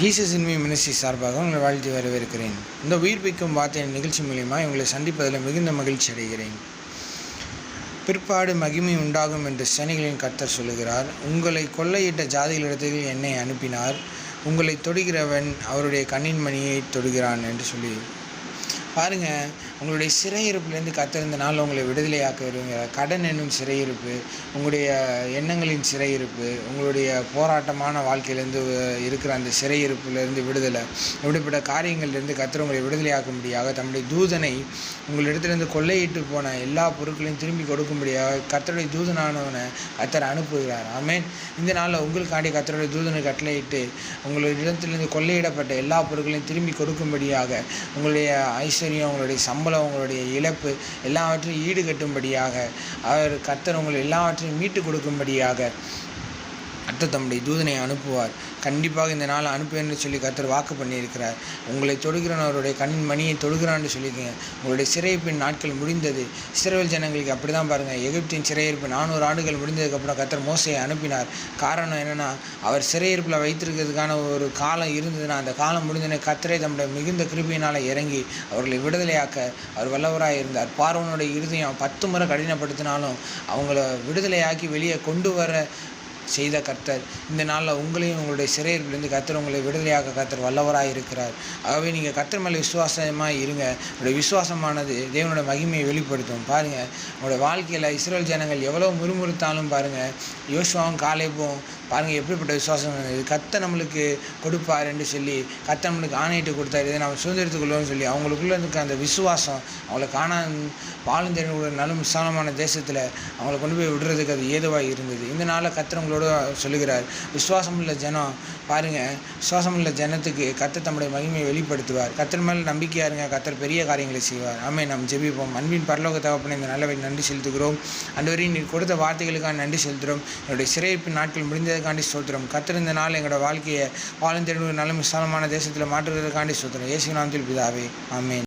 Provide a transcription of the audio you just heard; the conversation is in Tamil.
ஜீசஸ் இன்மை மினிஸ்ட்ரி சார்பாக உங்களை வாழ்த்தி வரவேற்கிறேன். இந்த உயிர்ப்பிக்கும் வார்த்தையின் நிகழ்ச்சி மூலியமாக உங்களை சந்திப்பதில் மிகுந்த மகிழ்ச்சி அடைகிறேன். பிற்பாடு மகிமை உண்டாகும் என்று சேனைகளின் கர்த்தர் சொல்லுகிறார். உங்களை கொள்ளையிட்ட ஜாதிகளிடத்தில் என்னை அனுப்பினார். உங்களை தொடுகிறவன் அவருடைய கண்ணின் மணியை தொடுகிறான் என்று சொல்லி பாருங்க உங்களுடைய சிறையிருப்புலேருந்து கத்திருந்த நாள் உங்களை விடுதலையாக்க விரும்புகிற கடன் என்னும் சிறையிருப்பு உங்களுடைய எண்ணங்களின் சிறையிருப்பு உங்களுடைய போராட்டமான வாழ்க்கையிலேருந்து இருக்கிற அந்த சிறையிருப்புலேருந்து விடுதலை இப்படிப்பட்ட காரியங்கள்லேருந்து கத்திர உங்களை விடுதலையாக்கும்படியாக தம்முடைய தூதனை உங்களிடத்துலேருந்து கொள்ளையிட்டு போன எல்லா பொருட்களையும் திரும்பி கொடுக்கும்படியாக கத்தருடைய தூதனானவனை கத்தர் அனுப்புகிறார். ஆமேன். இந்த நாளில் உங்களுக்காண்டி கத்தருடைய தூதனை கட்டளையிட்டு உங்களுடைய இடத்துலேருந்து கொள்ளையிடப்பட்ட எல்லா பொருட்களையும் திரும்பி கொடுக்கும்படியாக உங்களுடைய ஐஸ்வர்யம் உங்களுடைய சம்பளம் உங்களுடைய இழப்பு எல்லாவற்றையும் ஈடுகட்டும்படியாக அவர் கர்த்தர் உங்களை எல்லாவற்றையும் மீட்டு கொடுக்கும்படியாக கர்த்தர் தம்முடைய தூதனை அனுப்புவார். கண்டிப்பாக இந்த நாள் அனுப்புவேன்னு சொல்லி கர்த்தர் வாக்கு பண்ணியிருக்கிறார். உங்களை தொடுகிறான் அவருடைய கண்ணின் மணியை தொடுகிறான்னு சொல்லியிருக்கீங்க. உங்களுடைய சிறையிருப்பின் நாட்கள் முடிந்தது. இஸ்ரேல் ஜனங்களுக்கு அப்படி தான் பாருங்கள் எகிப்தின் சிறையிருப்பு நானூறு ஆண்டுகள் முடிந்ததுக்கப்புறம் கர்த்தர் மோசையை அனுப்பினார். காரணம் என்னென்னா அவர் சிறையிருப்பில் வைத்திருக்கிறதுக்கான ஒரு காலம் இருந்ததுன்னா அந்த காலம் முடிந்தன கர்த்தரை தம்முடைய மிகுந்த கிருபியினால் இறங்கி அவர்களை விடுதலையாக்க அவர் வல்லவராக இருந்தார். பார்வனுடைய இருதயம் பத்து முறை கடினப்படுத்தினாலும் அவங்கள விடுதலையாக்கி வெளியே கொண்டு வர செய்த கர்த்தர். இந்த நாளில் உங்களையும் உங்களுடைய சிறையிலிருந்து கர்த்தர் உங்களை விடுதலையாக்க கர்த்தர் வல்லவராக இருக்கிறார். ஆகவே நீங்கள் கர்த்தர் மேலே விசுவாசமாக இருங்க. உங்களுடைய விசுவாசமானது தேவனோட மகிமையை வெளிப்படுத்தும். பாருங்கள் உங்களுடைய வாழ்க்கையில் இஸ்ரேல் ஜனங்கள் எவ்வளோ முறுமுறுத்தாலும் பாருங்கள் யோசுவாவும் காலேபும் பாருங்கள் எப்படிப்பட்ட விசுவாசம் இது. கத்த நம்மளுக்கு கொடுப்பார் என்று சொல்லி கத்தை நம்மளுக்கு ஆணையிட்டு கொடுத்தாரு. இதை நம்ம சுதந்திரத்துக்குள்ளோன்னு சொல்லி அவங்களுக்குள்ள இருக்க அந்த விசுவாசம் அவங்கள காணா பாலுந்தேனுடைய நலும் விசாலமான தேசத்தில் அவங்கள கொண்டு போய் விடுறதுக்கு அது ஏதுவாக இருந்தது. இந்த நாளில் கத்தர் உங்களோட சொல்லுகிறார். விசுவாசம் உள்ள ஜனம் பாருங்கள் விசுவாசம் உள்ள ஜனத்துக்கு கத்தர் தம்முடைய மகிமையை வெளிப்படுத்துவார். கத்தர் மேலே நம்பிக்கையாக இருங்க கத்தர் பெரிய காரியங்களை செய்வார். ஆமே நாம் ஜெபிப்போம். அன்பின் பரலோக தகப்பனை இந்த நல்லவை நன்றி செலுத்துகிறோம். அன்றுவரையும் நீ கொடுத்த வார்த்தைகளுக்காக நன்றி செலுத்துகிறோம். என்னுடைய சிறையிருப்பு நாட்கள் முடிந்ததுக்காண்டி சொல்கிறோம் கத்திருந்த இந்த நாள் எங்களோட வாழ்க்கையை வாழ்ந்தெடுவு நல்ல விசாலமான தேசத்தில் மாற்றுவதற்காண்டி சொல்கிறோம் இயேசு நாமத்தில் பிதாவே. ஆமேன்.